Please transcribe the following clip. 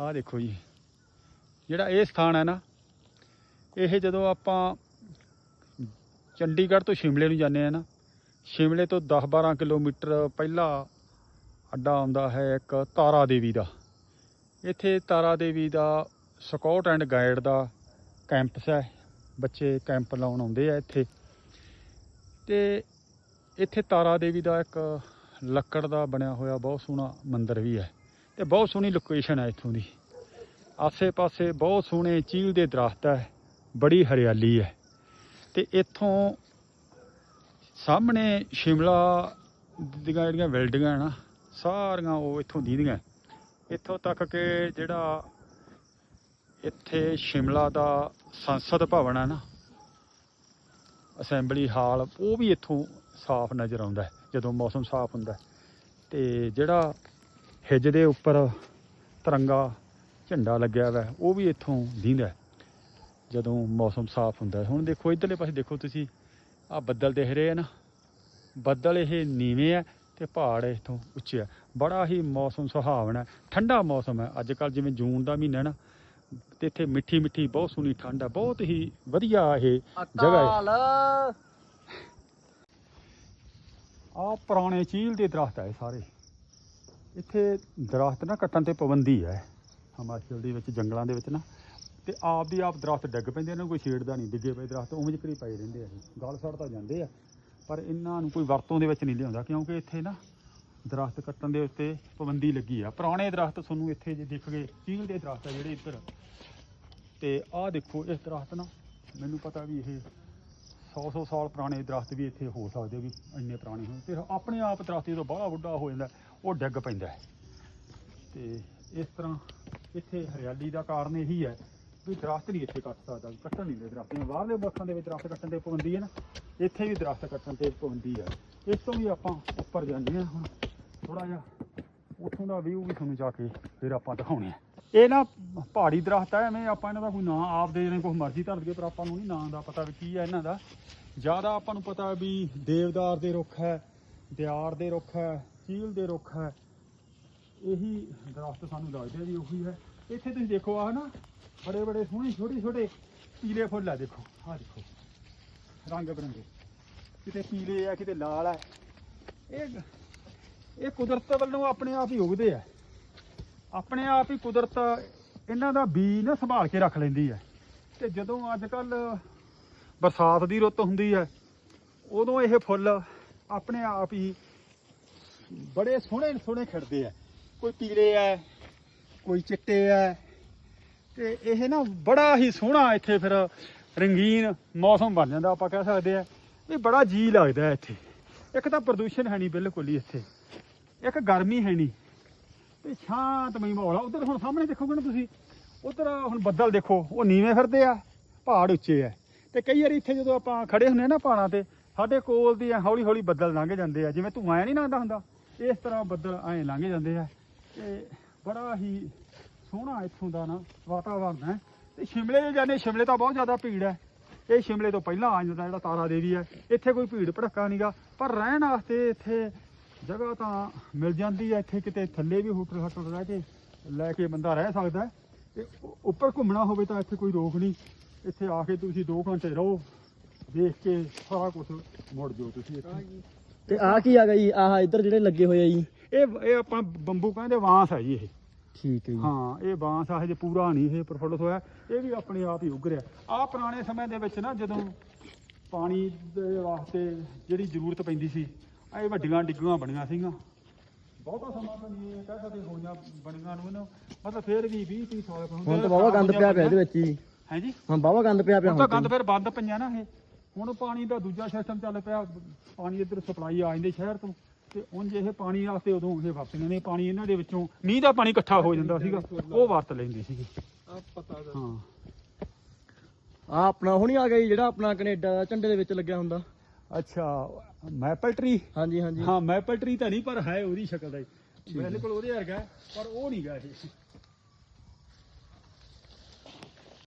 ਆਹ ਦੇਖੋ ਜੀ। ਜਿਹੜਾ ਇਹ ਸਥਾਨ ਹੈ ਨਾ, ਇਹ ਜਦੋਂ ਆਪਾਂ ਚੰਡੀਗੜ੍ਹ ਤੋਂ ਸ਼ਿਮਲੇ ਨੂੰ ਜਾਂਦੇ ਆ ਨਾ, ਸ਼ਿਮਲੇ ਤੋਂ 10-12 ਕਿਲੋਮੀਟਰ ਪਹਿਲਾ ਅੱਡਾ ਆਉਂਦਾ ਹੈ ਇੱਕ ਤਾਰਾ ਦੇਵੀ ਦਾ। ਇੱਥੇ ਤਾਰਾ ਦੇਵੀ ਦਾ ਸਕਾਊਟ ਐਂਡ ਗਾਈਡ ਦਾ ਕੈਂਪਸ ਹੈ। ਬੱਚੇ ਕੈਂਪ ਲਾਉਣ ਆਉਂਦੇ ਆ ਇੱਥੇ। ਤੇ ਇੱਥੇ ਤਾਰਾ ਦੇਵੀ ਦਾ ਇੱਕ ਲੱਕੜ ਦਾ ਬਣਿਆ ਹੋਇਆ ਬਹੁਤ ਸੋਹਣਾ ਮੰਦਿਰ ਵੀ ਹੈ। ਤੇ ਬਹੁਤ ਸੋਹਣੀ ਲੋਕੇਸ਼ਨ ਹੈ ਇੱਥੋਂ ਦੀ। ਆਸੇ-ਪਾਸੇ ਬਹੁਤ ਸੋਹਣੇ ਚੀਲ ਦੇ ਦਰਖਤ ਹੈ, ਬੜੀ ਹਰਿਆਲੀ ਹੈ। ਤੇ ਇੱਥੋਂ ਸਾਹਮਣੇ ਸ਼ਿਮਲਾ ਦੀਆਂ ਜਿਹੜੀਆਂ ਬਿਲਡਿੰਗਾਂ ਨਾ, ਸਾਰੀਆਂ ਉਹ ਇੱਥੋਂ ਦੀਦੀਆਂ। ਇੱਥੋਂ ਤੱਕ ਕਿ ਜਿਹੜਾ ਇੱਥੇ ਸ਼ਿਮਲਾ ਦਾ ਸੰਸਦ ਭਵਨ ਹੈ ਨਾ, ਅਸੈਂਬਲੀ ਹਾਲ, ਉਹ ਵੀ ਇੱਥੋਂ ਸਾਫ਼ ਨਜ਼ਰ ਆਉਂਦਾ ਜਦੋਂ ਮੌਸਮ ਸਾਫ਼ ਹੁੰਦਾ ਹੈ। ਤੇ ਜਿਹੜਾ ਹਿੱਜ ਦੇ ਉੱਪਰ ਤਿਰੰਗਾ ਝੰਡਾ ਲੱਗਿਆ ਹੋਇਆ ਉਹ ਵੀ ਇੱਥੋਂ ਦਿਖਦਾ ਹੈ। ਜਦੋਂ ਮੌਸਮ ਸਾਫ਼ ਹੁੰਦਾ। ਹੁਣ ਦੇਖੋ ਇਧਰਲੇ ਪਾਸੇ ਦੇਖੋ ਤੁਸੀਂ ਆ ਬੱਦਲ ਦਿਖ ਰਹੇ ਆ ਨਾ। ਬੱਦਲ ਇਹ ਨੀਵੇਂ ਆ ਤੇ ਪਹਾੜ ਇੱਥੋਂ ਉੱਚੇ ਆ। ਬੜਾ ਹੀ ਮੌਸਮ ਸੁਹਾਵਣਾ ਠੰਡਾ ਮੌਸਮ ਹੈ। ਅੱਜ ਕੱਲ ਜਿਵੇਂ ਜੂਨ ਦਾ ਮਹੀਨਾ ਹੈ ਨਾ ਤੇ ਇੱਥੇ ਮਿੱਠੀ ਮਿੱਠੀ ਬਹੁਤ ਸੋਹਣੀ ਠੰਡ ਹੈ ਬਹੁਤ ਹੀ ਵਧੀਆ ਇਹ ਜਗ੍ਹਾ ਹੈ। ਆ ਪੁਰਾਣੇ ਚੀਲ ਦੇ ਦਰਖਤ ਹੈ ਸਾਰੇ। ਇੱਥੇ ਦਰਖਤ ਨਾ ਕੱਟਣ ਤੇ ਪਾਬੰਦੀ ਹੈ, ਹਿਮਾਚਲ ਦੇ ਵਿੱਚ, ਜੰਗਲਾਂ ਦੇ ਵਿੱਚ ਨਾ। ਤੇ ਆਪ ਦੀ ਆਪ ਦਰਖਤ ਡਿੱਗ ਪੈਂਦੇ ਇਹਨਾਂ ਕੋਈ ਛੇੜਦਾ ਨਹੀਂ, ਡਿੱਗੇ ਪਏ ਦਰਖਤ, ਉਵੇਂ ਜਿਕਰੀ ਪਏ ਰਹਿੰਦੇ ਆ ਇਹ। ਗਲ ਸੜ ਤਾਂ ਜਾਂਦੇ ਆ, ਪਰ ਇਹਨਾਂ ਨੂੰ ਕੋਈ ਵਰਤੋਂ ਦੇ ਵਿੱਚ ਨਹੀਂ ਲਿਆਉਂਦਾ, ਕਿਉਂਕਿ ਇੱਥੇ ਨਾ ਦਰਖਤ ਕੱਟਣ ਦੇ ਉੱਤੇ ਪਾਬੰਦੀ ਲੱਗੀ ਆ। ਪੁਰਾਣੇ ਦਰਖਤ ਤੁਹਾਨੂੰ ਇੱਥੇ ਜੇ ਦਿਖ ਗਏ, ਚੀਲ ਦੇ ਦਰਖਤ ਆ ਜਿਹੜੇ ਇੱਧਰ। ਤੇ ਆਹ ਦੇਖੋ ਇਸ ਦਰਖਤ ਨਾ, ਮੈਨੂੰ ਪਤਾ ਵੀ ਇਹ 100-100 ਸਾਲ ਪੁਰਾਣੇ ਦਰਖਤ ਵੀ ਇੱਥੇ ਹੋ ਸਕਦੇ ਵੀ ਇੰਨੇ ਪੁਰਾਣੇ ਹੋਣ। ਤੇ ਆਪਣੇ ਆਪ ਦਰਖਤ ਜਦੋਂ ਬਾਹਲਾ ਵੱਡਾ ਹੋ ਜਾਂਦਾ ਉਹ ਡਿੱਗ ਪੈਂਦਾ ਹੈ। ਤੇ ਇਸ ਤਰ੍ਹਾਂ ਇੱਥੇ ਹਰਿਆਲੀ ਦਾ ਕਾਰਨ ਇਹੀ ਹੈ ਵੀ ਦਰਖਤ ਨਹੀਂ ਇੱਥੇ ਕੱਟ ਸਕਦਾ, ਕੱਟਣ ਨਹੀਂ ਦੇ ਦਰਖਤ। ਜਿਵੇਂ ਬਾਹਰਲੇ ਮੁਲਕਾਂ ਦੇ ਵਿੱਚ ਦਰਖਤ ਕੱਟਣ ਤੇ ਪਾਬੰਦੀ ਹੈ ਨਾ, ਇੱਥੇ ਵੀ ਦਰਖਤ ਕੱਟਣ ਤੇ ਪਾਬੰਦੀ ਹੈ। ਇਸ ਤੋਂ ਵੀ ਆਪਾਂ ਉੱਪਰ ਜਾਂਦੇ ਹਾਂ ਹੁਣ ਥੋੜਾ ਜਿਹਾ ਉੱਥੋਂ ਦਾ ਵਿਊ ਵੀ ਤੁਹਾਨੂੰ ਜਾ ਕੇ ਫਿਰ ਆਪਾਂ ਦਿਖਾਉਣੇ ਆ ਇਹ ਨਾ ਪਹਾੜੀ ਦਰਖਤ ਹੈ, ਐਵੇਂ ਆਪਾਂ ਇਹਨਾਂ ਦਾ ਕੋਈ ਨਾਂ ਆਪਦੇ ਦੇ ਕੋਈ ਮਰਜ਼ੀ ਧਰ ਦਈਏ ਪਰ ਆਪਾਂ ਨੂੰ ਨਹੀਂ ਨਾਂ ਦਾ ਪਤਾ ਵੀ ਕੀ ਹੈ ਇਹਨਾਂ ਦਾ। ਜ਼ਿਆਦਾ ਆਪਾਂ ਨੂੰ ਪਤਾ ਵੀ ਦੇਵਦਾਰ ਦੇ ਰੁੱਖ ਹੈ, ਦਿਆਰ ਦੇ ਰੁੱਖ ਹੈ ਚੀਲ ਦੇ ਰੁੱਖ ਹੈ। ਇਹੀ ਦਰਖਤ ਸਾਨੂੰ ਲੱਗਦੇ ਆ ਉਹੀ ਹੈ। ਇੱਥੇ ਤੁਸੀਂ ਦੇਖੋ ਆਹ ਨਾ, ਬੜੇ ਬੜੇ ਸੋਹਣੇ, ਛੋਟੇ ਛੋਟੇ ਪੀਲੇ ਫੁੱਲ ਆ ਦੇਖੋ। ਆਹ ਦੇਖੋ, ਰੰਗ ਬਰੰਗੇ। ਕਿਤੇ ਪੀਲੇ ਆ, ਕਿਤੇ ਲਾਲ ਆ। ਇਹ ਇਹ ਕੁਦਰਤ ਵੱਲੋਂ ਆਪਣੇ ਆਪ ਹੀ ਉਗਦੇ ਆ। ਆਪਣੇ ਆਪ ਹੀ ਕੁਦਰਤ ਇਹਨਾਂ ਦਾ ਬੀਜ ਨਾ ਸੰਭਾਲ ਕੇ ਰੱਖ ਲੈਂਦੀ ਹੈ ਤੇ ਜਦੋਂ ਅੱਜ ਕੱਲ ਬਰਸਾਤ ਦੀ ਰੁੱਤ ਹੁੰਦੀ ਹੈ ਉਦੋਂ ਇਹ ਫੁੱਲ ਆਪਣੇ ਆਪ ਹੀ ਬੜੇ ਸੋਹਣੇ ਸੋਹਣੇ ਖਿੜਦੇ ਆ। ਕੋਈ ਪੀਲੇ ਆ, ਕੋਈ ਚਿੱਟੇ ਆ। ਤੇ ਇਹ ਨਾ ਬੜਾ ਹੀ ਸੋਹਣਾ ਇੱਥੇ ਫਿਰ ਰੰਗੀਨ ਮੌਸਮ ਬਣ ਜਾਂਦਾ, ਆਪਾਂ ਕਹਿ ਸਕਦੇ ਆ। ਵੀ ਬੜਾ ਜੀ ਲੱਗਦਾ ਇੱਥੇ। ਇੱਕ ਤਾਂ ਪ੍ਰਦੂਸ਼ਣ ਹੈ ਨਹੀਂ ਬਿਲਕੁਲ ਹੀ ਇੱਥੇ। ਇੱਕ ਗਰਮੀ ਹੈ ਨਹੀਂ। ਤੇ ਸ਼ਾਂਤਮਈ ਮਾਹੌਲ ਆ। ਉਧਰ ਹੁਣ ਸਾਹਮਣੇ ਦੇਖੋਗੇ ਨਾ ਤੁਸੀਂ, ਉਧਰ ਹੁਣ ਬੱਦਲ ਦੇਖੋ, ਉਹ ਨੀਵੇਂ ਫਿਰਦੇ ਆ, ਪਹਾੜ ਉੱਚੇ ਆ। ਤੇ ਕਈ ਵਾਰੀ ਇੱਥੇ ਜਦੋਂ ਆਪਾਂ ਖੜੇ ਹੁੰਦੇ ਆ ਨਾ ਪਹਾੜਾਂ ਤੇ, ਸਾਡੇ ਕੋਲ ਦੀ ਹੌਲੀ ਹੌਲੀ ਬੱਦਲ ਲੰਘ ਜਾਂਦੇ ਆ। ਜਿਵੇਂ ਧੂਆਂ ਨਹੀਂ ਲੰਘਦਾ ਹੁੰਦਾ। ਇਸ ਤਰ੍ਹਾਂ ਬੱਦਲ ਐਂ ਲੰਘ ਜਾਂਦੇ ਆ ਤੇ ਬੜਾ ਹੀ ਸੋਹਣਾ ਇੱਥੋਂ ਦਾ ਨਾ ਵਾਤਾਵਰਨ ਹੈ। ਤੇ ਸ਼ਿਮਲੇ ਜੇ ਜਾਂਦੇ ਸ਼ਿਮਲੇ ਤਾਂ ਬਹੁਤ ਜ਼ਿਆਦਾ ਭੀੜ ਹੈ। ਇਹ ਸ਼ਿਮਲੇ ਤੋਂ ਪਹਿਲਾਂ ਆ ਜਾਂਦਾ ਜਿਹੜਾ ਤਾਰਾ ਦੇਵੀ ਹੈ। ਇੱਥੇ ਕੋਈ ਭੀੜ ਭੜੱਕਾ ਨਹੀਂਗਾ ਪਰ ਰਹਿਣ ਵਾਸਤੇ ਇੱਥੇ ਜਗ੍ਹਾ ਤਾਂ ਮਿਲ ਜਾਂਦੀ ਹੈ। ਇੱਥੇ ਕਿਤੇ ਥੱਲੇ ਵੀ ਹੋਟਲ ਹਟਲ ਰਹਿ ਕੇ, ਲੈ ਕੇ ਬੰਦਾ ਰਹਿ ਸਕਦਾ ਹੈ। ਤੇ ਉੱਪਰ ਘੁੰਮਣਾ ਹੋਵੇ ਤਾਂ ਇੱਥੇ ਕੋਈ ਰੋਕ ਨਹੀਂ। ਇੱਥੇ ਆ ਕੇ ਤੁਸੀਂ 2 ਘੰਟੇ ਰਹੋ, ਦੇਖ ਕੇ ਸਾਰਾ ਕੁਝ ਮੁੜ ਜਾਓ ਤੁਸੀਂ ਇੱਥੇ। ਤੇ ਆ ਕੀ ਆ ਗਈ ਆਹ ਇੱਧਰ ਜਿਹੜੇ ਲੱਗੇ ਹੋਏ ਆ ਜੀ। ਇਹ ਇਹ ਆਪਾਂ ਬੰਬੂ ਕਹਿੰਦੇ ਵਾਂਸ ਹੈ ਜੀ ਇਹ। ਠੀਕ ਹੈ ਜੀ। ਹਾਂ ਇਹ ਬਾਂਸ ਆ ਹਜੇ ਪੂਰਾ ਨਹੀਂ ਇਹ ਪ੍ਰਫੁੱਲਤ ਹੋਇਆ ਇਹ ਵੀ ਆਪਣੇ ਆਪ ਹੀ ਉੱਗ ਰਿਹਾ। ਆ ਪੁਰਾਣੇ ਸਮੇਂ ਦੇ ਵਿੱਚ ਨਾ ਜਦੋਂ ਪਾਣੀ ਦੇ ਵਾਸਤੇ ਜਿਹੜੀ ਜ਼ਰੂਰਤ ਪੈਂਦੀ ਸੀ ਆ ਇਹ ਵੱਡੀਆਂ ਡਿੱਗੀਆਂ ਬਣੀਆਂ ਸੀਗੀਆਂ। ਬਹੁਤਾ ਸਮਾਂ ਤਾਂ ਨਹੀਂ ਕਹਿ ਸਕਦੇ ਹੋਈਆਂ ਬਣੀਆਂ ਨੂੰ ਇਹਨੂੰ। ਮਤਲਬ ਫੇਰ ਵੀ 20 30 ਸਾਲ ਹੁਣ ਤਾਂ ਬਾਵਾ ਗੰਦ ਪਿਆ ਪਿਆ ਇਹਦੇ ਵਿੱਚ ਹੈ। ਜੀ? ਹੁਣ ਬਾਵਾ ਗੰਦ ਪਿਆ ਪਿਆ ਹੁਣ ਤਾਂ। ਗੰਦ ਫਿਰ ਬੰਦ ਪਈਆਂ ਨਾ ਇਹ। ਹੁਣ ਪਾਣੀ ਦਾ ਦੂਜਾ ਸਿਸਟਮ ਚੱਲ ਪਿਆ ਪਾਣੀ ਇੱਧਰ ਸਪਲਾਈ ਆ ਜਾਂਦੀ ਸ਼ਹਿਰ ਤੋਂ ਤੇ ਉਂਝ ਇਹ ਪਾਣੀ ਵਾਸਤੇ ਉਦੋਂ ਇਹ ਵਰਤਦੇ ਨੇ ਪਾਣੀ ਇਹਨਾਂ ਦੇ ਵਿੱਚੋਂ ਮੀਂਹ ਦਾ ਪਾਣੀ ਇਕੱਠਾ ਹੋ ਜਾਂਦਾ ਸੀਗਾ ਉਹ ਵਰਤ ਲੈਂਦੇ ਸੀਗੇ। ਹਾਂ। ਆ ਆਪਣਾ ਹੁਣੀ ਆ ਗਿਆ ਜੀ ਜਿਹੜਾ ਆਪਣਾ ਕੈਨੇਡਾ ਦਾ ਝੰਡੇ ਦੇ ਵਿੱਚ ਲੱਗਿਆ ਹੁੰਦਾ। ਅੱਛਾ ਮੈਪਲ ਟਰੀ? ਹਾਂਜੀ ਹਾਂਜੀ। ਹਾਂ ਮੈਪਲ ਟਰੀ ਤਾਂ ਨਹੀਂ ਪਰ ਹੈ ਉਹਦੀ ਸ਼ਕਲ ਦਾ ਹੀ। ਬਿਲਕੁਲ ਉਹਦੇ ਵਰਗਾ ਪਰ ਉਹ ਨਹੀਂ ਗਾ ਇਹ।